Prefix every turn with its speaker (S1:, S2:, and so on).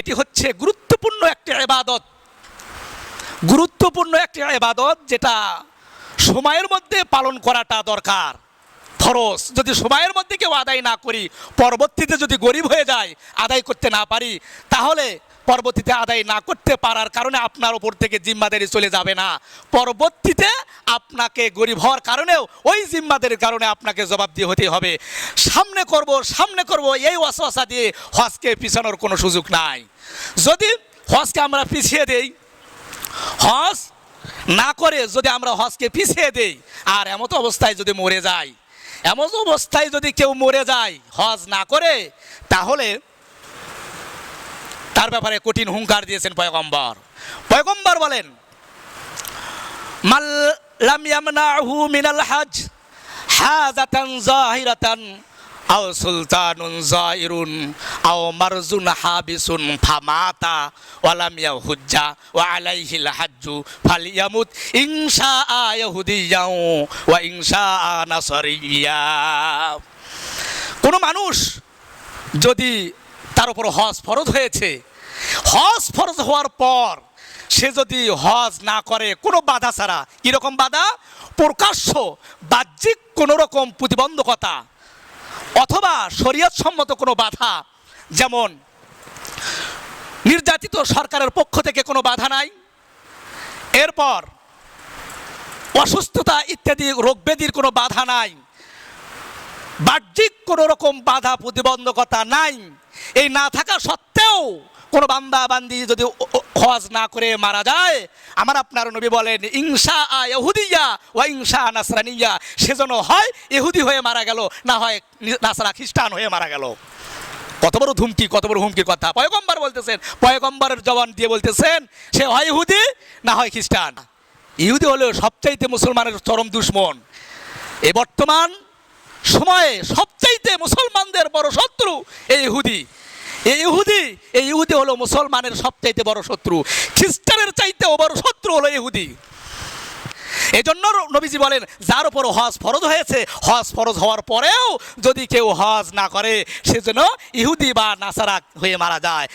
S1: এটি হচ্ছে গুরুত্বপূর্ণ একটি আবাদত গুরুত্বপূর্ণ একটি আবাদত যেটা সময়ের মধ্যে পালন করাটা দরকার। ফরজ। যদি সময়ের মধ্যে কেউ আদায় না করি, পরবর্তীতে যদি গরিব হয়ে যায়, আদায় করতে না পারি, তাহলে পরবর্তীতে আদায় না করতে পারার কারণে আপনার ওপর থেকে জিম্মাদারি চলে যাবে না। পরবর্তীতে আপনাকে গরিব হওয়ার কারণেও ওই জিম্মাদারির কারণে আপনাকে জবাব দিয়ে হতে হবে। সামনে করব সামনে করব, এই ওয়াসওয়াসা দিয়ে হজকে পিছানোর কোনো সুযোগ নাই। যদি হজকে আমরা পিছিয়ে দেই, হজ না করে যদি আমরা হজকে পিছিয়ে দেই, আর এমতো অবস্থায় যদি মরে যাই এমন অবস্থায় যদি কেউ মরে যায়, হজ না করে, তাহলে তার ব্যাপারে কঠিন হুঙ্কার দিয়েছেন পয়গম্বর। পয়গম্বর বলেন, মাল লাম ইয়ামনাহু মিনাল হজ, হাজাতান জাহিরাতান আও সুলতানুন জাইরুন আও মারজুন হাবিসুন ফামাতা ওয়ালাম ইয়াহুজ্জা ওয়া আলাইহিল হাজ্জু ফালিয়ামুত ইনশা ইয়াহুদিয়াও ওয়া ইনশা নাসারিয়া। কোনো মানুষ যদি তার উপর হজ ফরজ হয়েছে হজ ফরজ হওয়ার পর সে যদি হজ না করে, কোনো বাধা ছাড়া, কীরকম বাধা? প্রকাশ্য, বাহ্যিক কোনো রকম প্রতিবন্ধকতা অথবা শরীয়ত সম্মত কোনো বাধা, যেমন নির্যাতিত সরকারের পক্ষ থেকে কোনো বাধা নাই, এরপর অসুস্থতা ইত্যাদি রোগব্যাধির কোনো বাধা নাই, বাহ্যিক কোনো রকম বাধা প্রতিবন্ধকতা নাই, এই না থাকা সত্ত্বেও কোনো বান্দা বান্দি যদি হজ না করে মারা যায়, আমার আপনার নবী বলেন ইংসা আ ইহুদিয়া ও ইংসা নাসরানিয়া। সেজন্য হয় ইহুদি হয়ে মারা গেল, না হয় নাসরা খ্রিস্টান হয়ে মারা গেল। কত বড় ধুমকি, কত বড় হুমকির কথা। পয়গম্বর বলতেছেন, পয়গম্বরের জবান দিয়ে বলতেছেন, সে হয় ইহুদি, না হয় খ্রিস্টান। ইহুদি হলো সবচাইতে মুসলমানের চরম দুশ্মন। এ বর্তমান সময়ে সবচাইতে মুসলমানদের বড় শত্রু এই ইহুদি। এই ইহুদি এই ইহুদি হলো মুসলমানের সবচাইতে বড় শত্রু। খ্রিস্টানের চাইতেও বড় শত্রু হলো ইহুদি। এই জন্য নবীজি বলেন, যার উপর হজ ফরজ হয়েছে, হজ ফরজ হওয়ার পরেও যদি কেউ হজ না করে, সেজন্য ইহুদি বা নাসারা হয়ে মারা যায়।